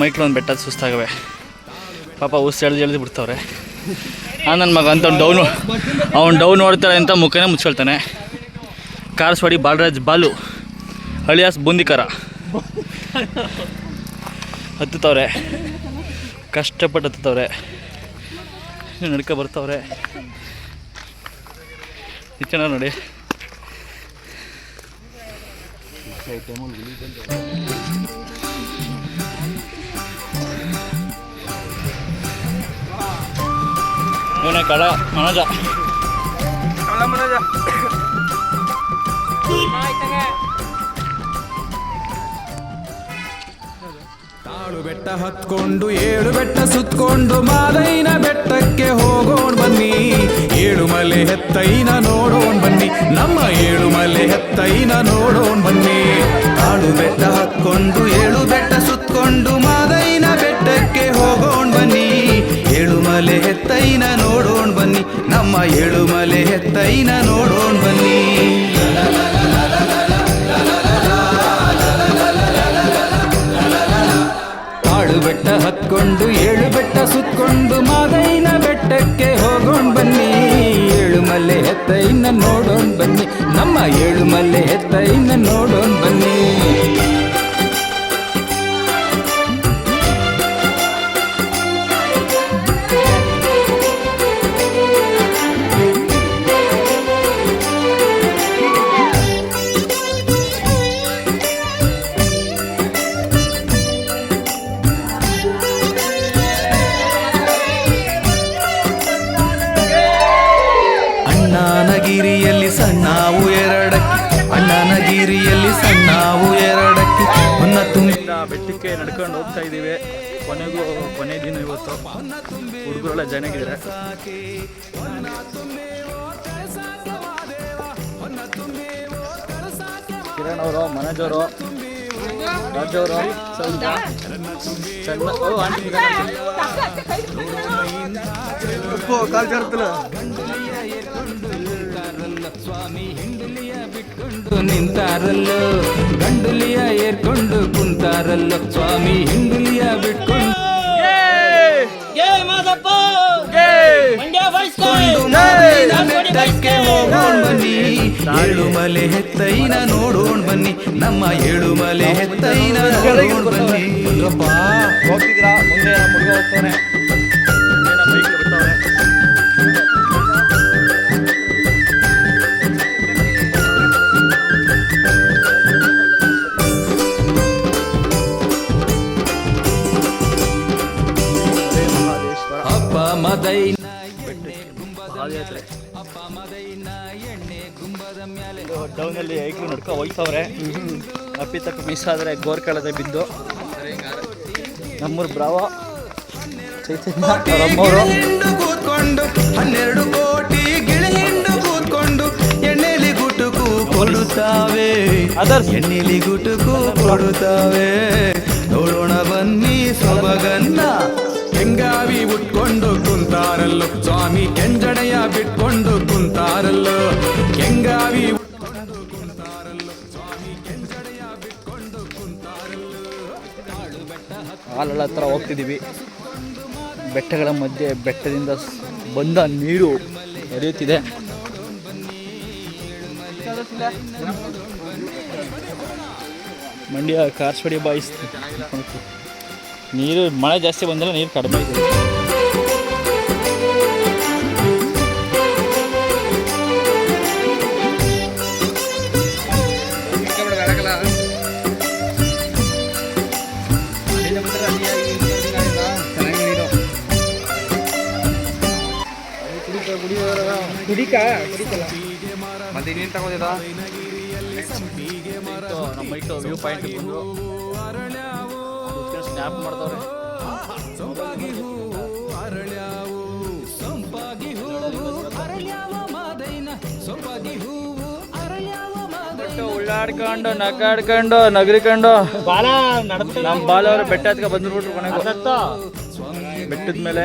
ಮೈಕ್ಳು ಒಂದು ಬೆಟ್ಟ ಸುಸ್ತಾಗವೆ. ಪಾಪ ಉಸ್ ಎಳ್ದು ಎಳ್ದು ಬಿಡ್ತವ್ರೆ. ಆ ನನ್ನ ಮಗ ಅಂತ ಡೌನ್ ಅವ್ನು ಡೌನ್ ನೋಡ್ತಾಳೆ ಅಂತ ಮುಖನೇ ಮುಚ್ಕೊಳ್ತಾನೆ. ಕಾರ್ಸ್ವಾಡಿ ಬಾಲರಾಜ್ ಬಾಲು, ಅಳಿಯಾಸ್ ಬುಂದಿಕರ. ಹತ್ತುತ್ತವ್ರೆ. ಕಷ್ಟಪಟ್ಟು ಹತ್ತುತ್ತವ್ರೆ. ನಡ್ಕೊ ಬರ್ತವ್ರೆ. ಚೆನ್ನಾಗಿ ನೋಡಿ. ಇವನೇ ಕಳ ಮನೋಜ. ತಾಳು ಬೆಟ್ಟ ಹತ್ಕೊಂಡು ಏಳು ಬೆಟ್ಟ ಸುತ್ಕೊಂಡು ಮಾದೈನ ಬೆಟ್ಟಕ್ಕೆ ಹೋಗೋಣ ಬನ್ನಿ. ಏಳು ಮಲೆ ಹೆತ್ತೈನ ನೋಡೋಣ ಬನ್ನಿ. ನಮ್ಮ ಏಳು ಮಲೆ ಹೆತ್ತೈನ ನೋಡೋಣ ಬನ್ನಿ. ಆಳು ಬೆಟ್ಟ ಹತ್ಕೊಂಡು ಏಳು ಬೆಟ್ಟ ಸುತ್ಕೊಂಡು ಮಾದೈನ ಬೆಟ್ಟಕ್ಕೆ ಹೋಗೋಣ ಮಲೆ ಹೆತ್ತೈನ ನೋಡೋಣ ಬನ್ನಿ. ನಮ್ಮ ಏಳು ಮಲೆ ಹೆತ್ತೈನ ನೋಡೋಣ ಬನ್ನಿ. ಆಳು ಬೆಟ್ಟ ಹತ್ಕೊಂಡು, ಏಳು ಬೆಟ್ಟ ಸುತ್ಕೊಂಡು, ಮಾದೈನ ಬೆಟ್ಟಕ್ಕೆ ಹೋಗೋಣ ಬನ್ನಿ. ಏಳುಮಲೆ ಹೆತ್ತೈನ ನೋಡೋಣ ಬನ್ನಿ. ನಮ್ಮ ಏಳು ಮಲ್ಲೆ ಹೆತ್ತೈನ ನೋಡೋಣ ಆಗಿದ್ದಾರೆ ಹುಡುಗರೆಲ್ಲ ಜನಾಗಿದ್ದಾರೆ ಕಿರಣ್ ಅವರು ಮನೋಜ್ ಅವರು ರಾಜ್ ಅವರು ಸೌಂದ ಚಂದ ಓ ಆಂಟಿ. ಸ್ವಾಮಿ ಹಿಂಡುಲಿಯ ಬಿಟ್ಕೊಂಡು ನಿಂತಾರಲ್ಲೋ ಗಂಡುಲಿಯ ಏರ್ಕೊಂಡು ಕುಂತಾರಲ್ಲೋ ಸ್ವಾಮಿ ಹಿಂಡುಲಿಯ ಬಿಟ್ಕೊಂಡು ಬೆಟ್ಟಕ್ಕೆ ಹೋಗೋಣ ಬನ್ನಿ. ಏಳು ಮಲೆ ಹೆತ್ತೈನ ನೋಡೋಣ ಬನ್ನಿ. ನಮ್ಮ ಏಳು ಮಲೆ ಹೆತ್ತೈನ ನೋಡೋಣ ಬನ್ನಿ. ಮುಂದೆ ನಮ್ಮ ಹುಡುಗ ಹೋಗ್ತಾನೆ ಡೌನಲ್ಲಿ ಐಕ್ಳು ನಡ್ಕೊ ಹೋಯ್ತವ್ರೆ. ಅಪ್ಪಿ ತಕ್ಕ ಮಿಸ್ ಆದರೆ ಗೋರ್ಕಳದೆ ಬಿದ್ದು ನಮ್ಮೂರು ಬ್ರಾವ. ಚೈತನ್ಯ ಕೂತ್ಕೊಂಡು ಹನ್ನೆರಡು ಕೋಟಿ ಗಿಳಿ ಹಿಂಡು ಕೂತ್ಕೊಂಡು ಎಣ್ಣೆಲಿ ಗುಟುಕು ಕೊಡುತ್ತಾವೆ. ಅದರ್ ಎಣ್ಣೆಲಿ ಗುಟುಕು ಕೊಡುತ್ತಾವೆ. ನೋಡೋಣ ಬನ್ನಿ ಸೊಬಗನ್ನ. ಹೆಂಗಾವಿ ಉಟ್ಕೊಂಡು ಕುಂತಾರಲ್ಲೋ. ಸ್ವಾಮಿ ಕೆಂಜಣೆಯ ಬಿಟ್ಕೊಂಡು ಕುಂತಾರಲ್ಲೋ. ಕೆಂಗಾವಿ ಉಟ್ಕೊಂಡು ಕುಂತಾರಲ್ಲೋ ಹತ್ರ ಹೋಗ್ತಿದ್ದೀವಿ. ಬೆಟ್ಟಗಳ ಮಧ್ಯೆ ಬೆಟ್ಟದಿಂದ ಬಂದ ನೀರು ಹರಿಯುತ್ತಿದೆ. ಮಂಡ್ಯ ಕಾರ್ಸ್ಪಡಿ ಬಾಯ್ಸ್. ನೀರು ಮಳೆ ಜಾಸ್ತಿ ಬಂದಲ್ಲ ನೀರು ಕಡಿಮೆ ಇದೆ. ನಮ್ಮ ಮೈಕ್ ವ್ಯೂ ಪಾಯಿಂಟ್ ಬಂದು ಸ್ನ್ಯಾಪ್ ಮಾಡ್ತಾವ್ರೆ ಸೊಂಪಾಗಿ ಹೂ ಅರಳ್ಯಾವು ಸೊಂಪಾಗಿ ಹೂವು ಅರಳ್ಯಾವ ಮಾದೈನ ಸೊಂಪಾಗಿ ಹೂವು ಅರಳ್ಯಾವ ಉಳ್ಳಾಡ್ಕೊಂಡು ನಗಾಡ್ಕೊಂಡು ನಗರಿಕೊಂಡು. ಬಾಲ ನಮ್ಮ ಬಾಲ ಅವರು ಬೆಟ್ಟ ಹತ್ಕ ಬಂದ್ಬಿಟ್ರು ಕೊನೆಗೆ. ಬೆಟ್ಟದ ಮೇಲೆ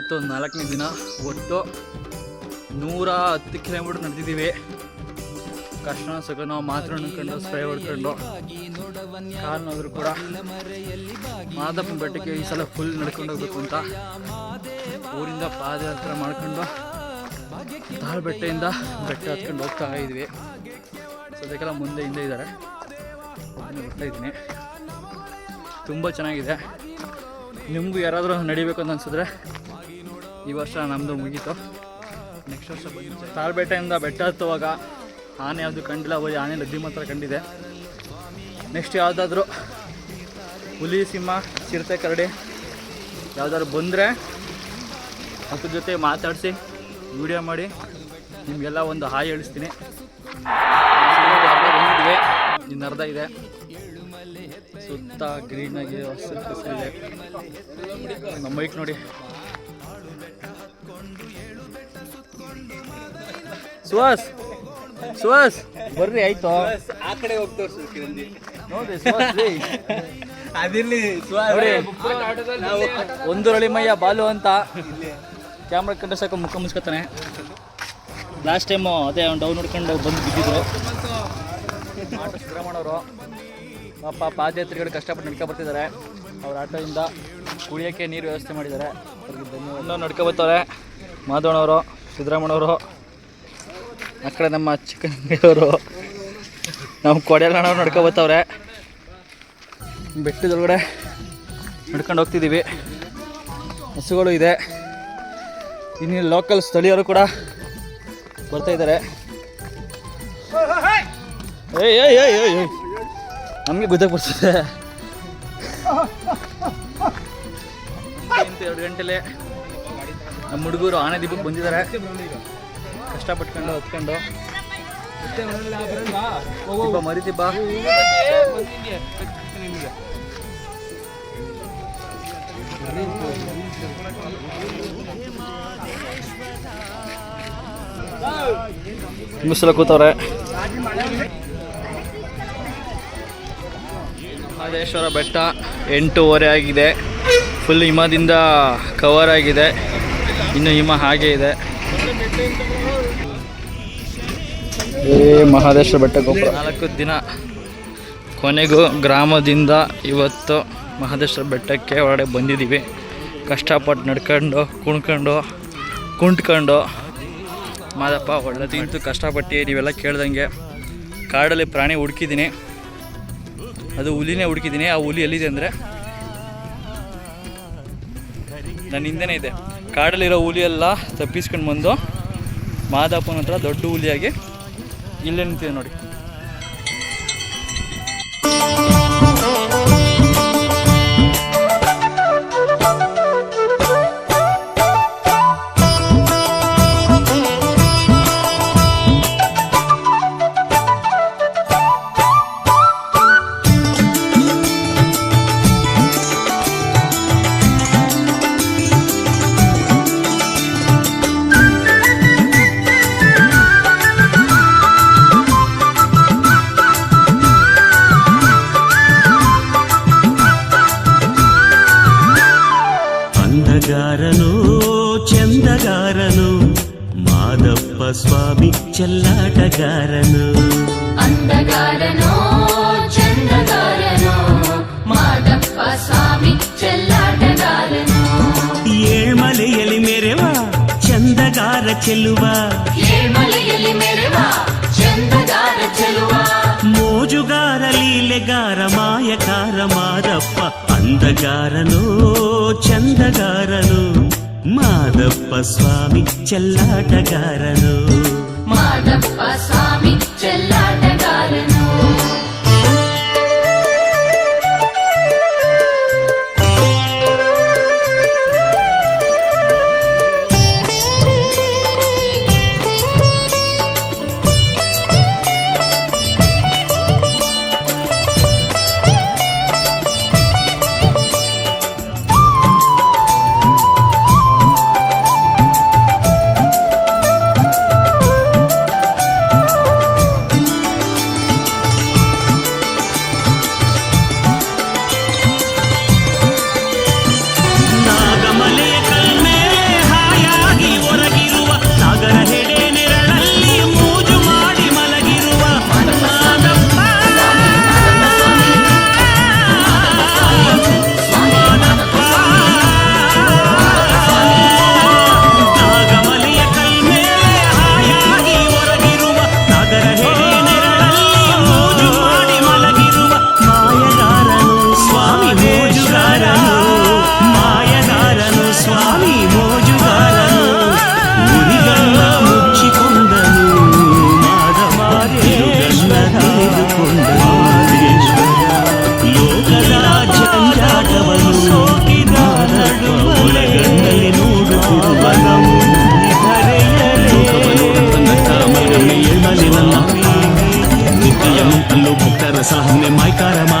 ಇವತ್ತು ನಾಲ್ಕನೇ ದಿನ. ಒಟ್ಟು ನೂರ ಹತ್ತು ಕಿಲೋಮೀಟರ್ ನಡೆದಿದ್ದೀವಿ. ಕಷ್ಟ ನಾವು ಮಾತ್ರ ಅನ್ಕೊಂಡು ಸ್ಪ್ರೇ ಹೊಡ್ಕೊಂಡು ಕಾಲ್ನಾದ್ರು ಕೂಡ ಮಾದಪ್ಪನ ಬೆಟ್ಟಕ್ಕೆ ಈ ಸಲ ಫುಲ್ ನಡ್ಕೊಂಡು ಹೋಗ್ಬೇಕು ಅಂತ ಊರಿಂದ ಪಾದಯಾತ್ರೆ ಮಾಡ್ಕೊಂಡು ತಾಳ್ ಬೆಟ್ಟೆಯಿಂದ ಬೆಟ್ಟ ಹತ್ಕೊಂಡು ಹೋಗ್ತಾ ಇದ್ವಿ ಸದ್ಯಕ್ಕೆಲ್ಲ ಮುಂದೆ ಹಿಂದೆ ಇದ್ದಾರೆ. ಬರ್ತಾ ಇದ್ದೀನಿ. ತುಂಬ ಚೆನ್ನಾಗಿದೆ. ನಿಮಗೂ ಯಾರಾದರೂ ನಡಿಬೇಕು ಅಂತ ಅನ್ಸಿದ್ರೆ ಈ ವರ್ಷ ನಮ್ಮದು ಮುಗೀತು. ನೆಕ್ಸ್ಟ್ ವರ್ಷ ಬಂದಿದೆ ತಾಳ್ಬೇಟೆಯಿಂದ ಬೆಟ್ಟ ಹತ್ತುವಾಗ ಆನೆ ಯಾವುದು ಕಂಡಿಲ್ಲ, ಹೋಗಿ ಆನೆ ಲದ್ದಿ ಮಾತ್ರ ಕಂಡಿದೆ. ನೆಕ್ಸ್ಟ್ ಯಾವುದಾದ್ರೂ ಹುಲಿ, ಸಿಂಹ, ಚಿರತೆ, ಕರಡಿ ಯಾವುದಾದ್ರು ಬಂದರೆ ಅದ್ರ ಜೊತೆ ಮಾತಾಡಿಸಿ ವಿಡಿಯೋ ಮಾಡಿ, ನಿಮಗೆಲ್ಲ ಒಂದು ಹಾಯ್ ಹೇಳಿಸ್ತೀನಿ. ಬಂದಿದ್ವಿ ಇನ್ನು ಅರ್ಧ ಇದೆ. ಸುತ್ತ ಗ್ರೀನಾಗಿ ಹಸಿರು ಹಸಿರಿದೆ ನಮ್ಮ ಬೈಕ್ ನೋಡಿ. ಸುಹಾಸ್ ಸುಹಾಸ್. ಬರ್ರಿ ಆಯ್ತು. ಆ ಕಡೆ ಹೋಗ್ತೀವಿ ನೋಡ್ರಿ ಸುಹಾಸ್ ರೀ. ಅದಿರ್ಲಿ ನೋಡಿ ಮಯ್ಯ ಬಾಲು ಅಂತ ಕ್ಯಾಮ್ರಾ ಕಂಡ್ರೆ ಸಾಕು ಮುಖ ಮುಚ್ಕೋತಾನೆ. ಲಾಸ್ಟ್ ಟೈಮು ಅದೇ ಅವ್ನು ಡೌನ್ ನೋಡ್ಕೊಂಡು ಬಂದು ಬಿದ್ದಿದ್ರು. ಸುಬ್ರಹ್ಮಣ್ಯವರು ಸಿದ್ದರಾಮಣ್ಣವರು ಪಾಪ ಪಾದಯಾತ್ರಿಗಳು ಕಷ್ಟಪಟ್ಟು ನಡ್ಕೊ ಬರ್ತಿದ್ದಾರೆ. ಅವ್ರ ಆಟೋದಿಂದ ಕುಡಿಯೋಕ್ಕೆ ನೀರು ವ್ಯವಸ್ಥೆ ಮಾಡಿದ್ದಾರೆ. ಅವ್ರಿಗೆ ಧನ್ಯವಾದ. ನಡ್ಕೊ ಬರ್ತಾರೆ ಮಾಧವಣ್ಣವರು ಸಿದ್ದರಾಮಣ್ಣವರು ಆ ಕಡೆ ನಮ್ಮ ಚಿಕ್ಕವರು ನಮ್ಮ ಕೊಡೆಯಲ್ಲಣ್ಣವ್ರು ನಡ್ಕೊ ಬರ್ತವ್ರೆ ಬೆಟ್ಟದೊಳಗಡೆ ನಡ್ಕೊಂಡು ಹೋಗ್ತಿದ್ದೀವಿ. ಹಸುಗಳು ಇದೆ. ಇನ್ನು ಲೋಕಲ್ ಸ್ಥಳೀಯರು ಕೂಡ ಬರ್ತಾ ಇದ್ದಾರೆ. ಏಯ್ ಏಯ್ ಏಯ್ ಏಯ್ ನಮಗೆ ಗೊತ್ತಾಗಿ ಬರ್ತದೆ. ಎರಡು ಗಂಟೆಲೆ ನಮ್ಮ ಹುಡುಗರು ಆನೆ ದೀಪಕ್ಕೆ ಬಂದಿದ್ದಾರೆ. ಕಷ್ಟಪಟ್ಕೊಂಡು ಹೊತ್ಕೊಂಡು ಮರಿತಿ ಬಾ. ಮುಸಲ ಕೂತವ್ರೆ ಮಹದೇಶ್ವರ ಬೆಟ್ಟ ಎಂಟೂವರೆ ಆಗಿದೆ. ಫುಲ್ ಹಿಮದಿಂದ ಕವರ್ ಆಗಿದೆ. ಇನ್ನು ಹಿಮ ಹಾಗೆ ಇದೆ. ಏ, ಮಹದೇಶ್ವರ ಬೆಟ್ಟ ಗೋಪುರ. ನಾಲ್ಕು ದಿನ ಕೊನೆಗೂ ಗ್ರಾಮದಿಂದ ಇವತ್ತು ಮಹದೇಶ್ವರ ಬೆಟ್ಟಕ್ಕೆ ಹೊರಗಡೆ ಬಂದಿದ್ದೀವಿ. ಕಷ್ಟಪಟ್ಟು ನಡ್ಕೊಂಡು, ಕುಣ್ಕೊಂಡು, ಕುಂಟ್ಕೊಂಡು. ಮಾದಪ್ಪ ಒಳ್ಳೆ ತಿಂತು ಕಷ್ಟಪಟ್ಟು ನೀವೆಲ್ಲ ಕೇಳ್ದಂಗೆ. ಕಾಡಲ್ಲಿ ಪ್ರಾಣಿ ಹುಡುಕಿದ್ದೀನಿ. ಅದು ಹುಲಿನೇ ಹುಡುಕಿದ್ದೀನಿ. ಆ ಹುಲಿ ಎಲ್ಲಿದೆ ಅಂದರೆ? ನನ್ನ ಹಿಂದೆನೇ ಇದೆ. ಕಾಡಲ್ಲಿರೋ ಹುಲಿ ಎಲ್ಲ ತಪ್ಪಿಸ್ಕೊಂಡು ಬಂದು ಮಾದಪ್ಪನ ಹತ್ರ ದೊಡ್ಡ ಹುಲಿಯಾಗಿ ಇಲ್ಲೇ ನಿಂತಿದೆ ನೋಡಿ. స్వామి చెల్లాటగారను. అందగారనో చందగారనో మాధప్ప స్వామి చెల్లాటగారను. ఏమలయలి మెరవ చందగార చెలువ. ఏమలయలి చందగార మోజుగార లీలెగార అందగారను చందగారను. ಮಾದಪ್ಪ ಸ್ವಾಮಿ ಚೆಲ್ಲಾಟಗಾರನು साहब ने माई का रमा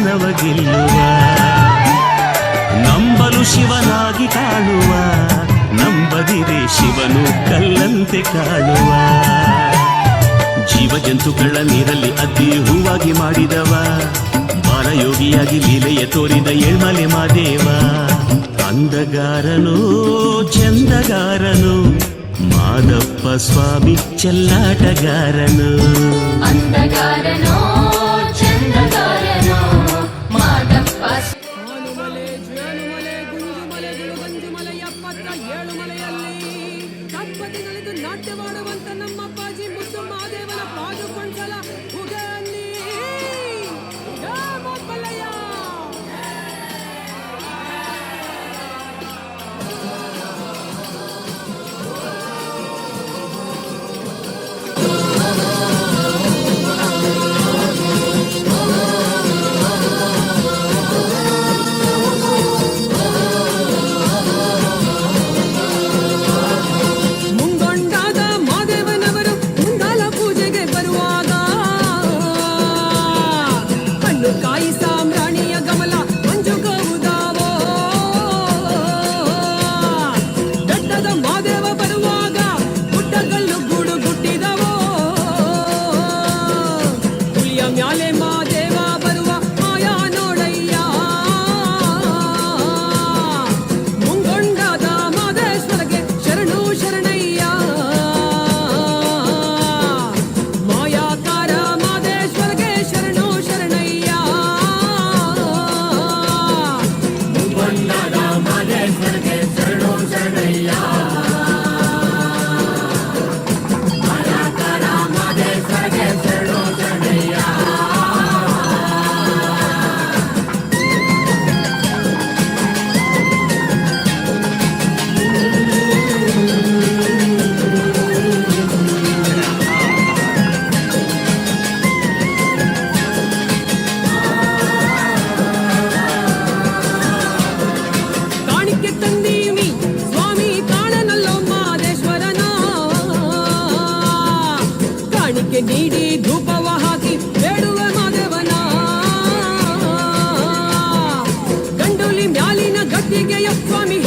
ಮನವ ಗೆಲ್ಲುವ ನಂಬಲು ಶಿವನಾಗಿ ಕಾಣುವ, ನಂಬದಿರೆ ಶಿವನು ಕಲ್ಲಂತೆ ಕಾಣುವ. ಜೀವ ಜಂತುಗಳ ನೀರಲ್ಲಿ ಅದ್ದಿ ಹೂವಾಗಿ ಮಾಡಿದವ, ಬಾಲಯೋಗಿಯಾಗಿ ಲೀಲೆಯ ತೋರಿದ ಏಳ್ಮಲೆ ಮಾದೇವ. ಅಂದಗಾರನು, ಚಂದಗಾರನು, ಮಾದಪ್ಪ ಸ್ವಾಮಿ ಚೆಲ್ಲಾಟಗಾರನು. ಅಂದಗಾರನು ಮ್ಯಾಲಿನ ಗಟ್ಟಿಗೆಯ ಸ್ವಾಮಿ